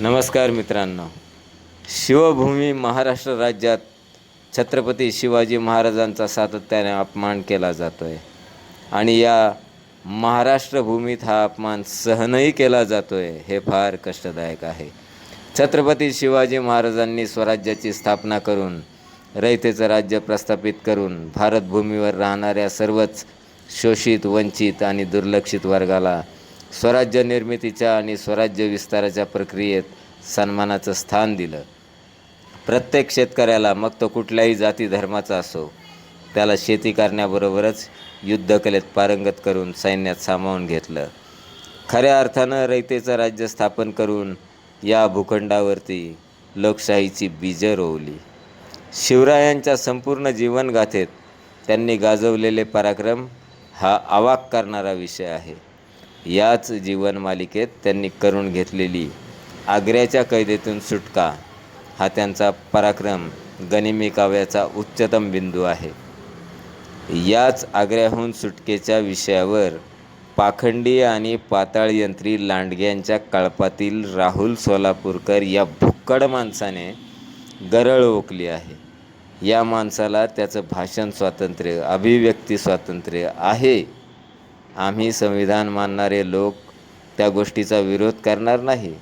नमस्कार मित्रांनो. शिवभूमी महाराष्ट्र राज्यात छत्रपती शिवाजी महाराजांचा सातत्याने अपमान केला जातो आहे आणि या महाराष्ट्रभूमीत हा अपमान सहनही केला जातो आहे हे फार कष्टदायक आहे. छत्रपती शिवाजी महाराजांनी स्वराज्याची स्थापना करून रयतेचं राज्य प्रस्थापित करून भारतभूमीवर राहणाऱ्या सर्वच शोषित वंचित आणि दुर्लक्षित वर्गाला स्वराज्य निर्मितीच्या आणि स्वराज्य विस्ताराच्या प्रक्रियेत सन्मानाचं स्थान दिलं. प्रत्येक शेतकऱ्याला मग तो कुठल्याही जाती धर्माचा असो त्याला शेती करण्याबरोबरच युद्धकलेत पारंगत करून सैन्यात सामावून घेतलं. खऱ्या अर्थानं रयतेचं राज्य स्थापन करून या भूखंडावरती लोकशाहीची बीजं रोवली. शिवरायांच्या संपूर्ण जीवनगाथेत त्यांनी गाजवलेले पराक्रम हा अवाक करणारा विषय आहे. याच जीवनमालिकेत त्यांनी करून घेतलेली आग्र्याच्या कैदेतून सुटका. हा त्यांचा पराक्रम गनिमी काव्याचा उच्चतम बिंदू आहे. याच आग्र्याहून सुटकेच्या विषयावर पाखंडी आणि पाताळयंत्री लांडग्यांच्या कळपातील राहुल सोलापूरकर या भुक्कड माणसाने गरळ ओकली आहे. या माणसाला त्याचं भाषण स्वातंत्र्य अभिव्यक्ती स्वातंत्र्य आहे. आम्ही संविधान मानणारे लोक त्या गोष्टीचा विरोध करणार नाही.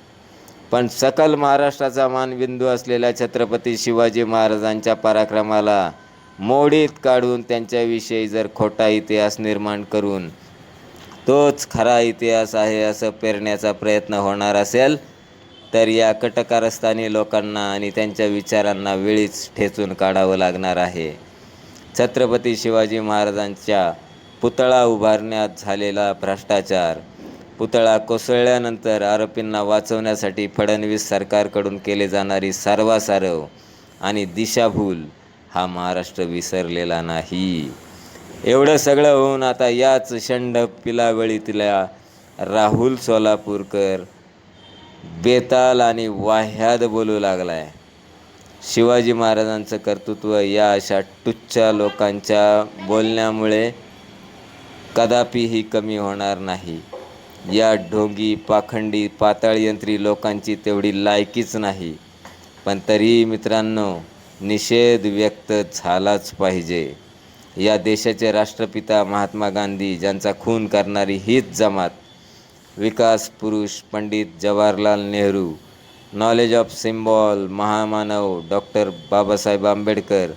पण सकल महाराष्ट्राचा मानबिंदू असलेल्या छत्रपती शिवाजी महाराजांच्या पराक्रमाला मोडीत काढून त्यांच्याविषयी जर खोटा इतिहास निर्माण करून तोच खरा इतिहास आहे असं पेरण्याचा प्रयत्न होणार असेल तर या कटकारस्थानी लोकांना आणि त्यांच्या विचारांना वेळीच ठेचून काढावं लागणार आहे. छत्रपती शिवाजी महाराजांच्या पुतळा उभारण्यात झालेला भ्रष्टाचार. पुतळा कोसळल्यानंतर आरोपींना वाचवण्यासाठी फडणवीस सरकारकडून केले जाणारी सारवासारव आणि दिशाभूल हा महाराष्ट्र विसरलेला नाही. एवढं सगळं होऊन आता याच षंड पिलावळीतल्या राहुल सोलापूरकर बेताल आणि वाह्याद बोलू लागलाय. शिवाजी महाराजांचं कर्तृत्व या अशा टुच्च्या लोकांच्या बोलण्यामुळे कदापिही कमी होणार नाही. या ढोंगी पाखंडी पाताळयंत्री लोकांची तेवढी लायकीच नाही. पण तरीही मित्रांनो निषेध व्यक्त झालाच पाहिजे. या देशाचे राष्ट्रपिता महात्मा गांधी ज्यांचा खून करणारी हीच जमात विकास पुरुष Pandit Jawaharlal Nehru knowledge of symbol महामानव डॉक्टर बाबासाहेब आंबेडकर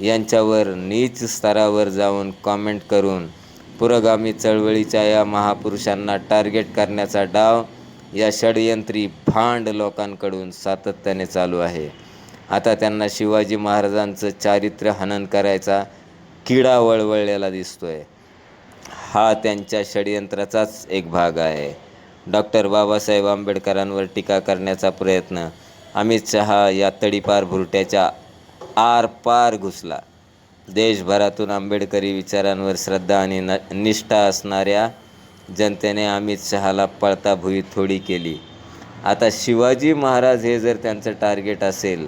यांच्यावर नीच स्तरावर जाऊन कॉमेंट करून पुरोगामी चळवळीच्या या महापुरुषांना टार्गेट करण्याचा डाव या षडयंत्री फांड लोकांकडून सातत्याने चालू आहे. आता त्यांना शिवाजी महाराजांचं चारित्र्य हनन करायचा किडा वळवळलेला दिसतोय. हा त्यांच्या षडयंत्राचाच एक भाग आहे. डॉक्टर बाबासाहेब आंबेडकरांवर टीका करण्याचा प्रयत्न. अमित शहा या तडीपार भुरट्याच्या आरपार घुसला. देशभरातून आंबेडकरी विचारांवर श्रद्धा आणि न निष्ठा असणाऱ्या जनतेने अमित शहाला पळता भुई थोडी केली. आता शिवाजी महाराज हे जर त्यांचं टार्गेट असेल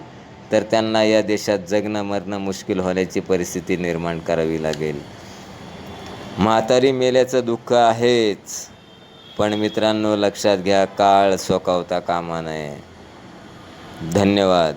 तर त्यांना या देशात जगणं मरणं मुश्किल होण्याची परिस्थिती निर्माण करावी लागेल. म्हातारी मेल्याचं दुःख आहेच पण मित्रांनो लक्षात घ्या काळ सोकावता कामा नये. धन्यवाद.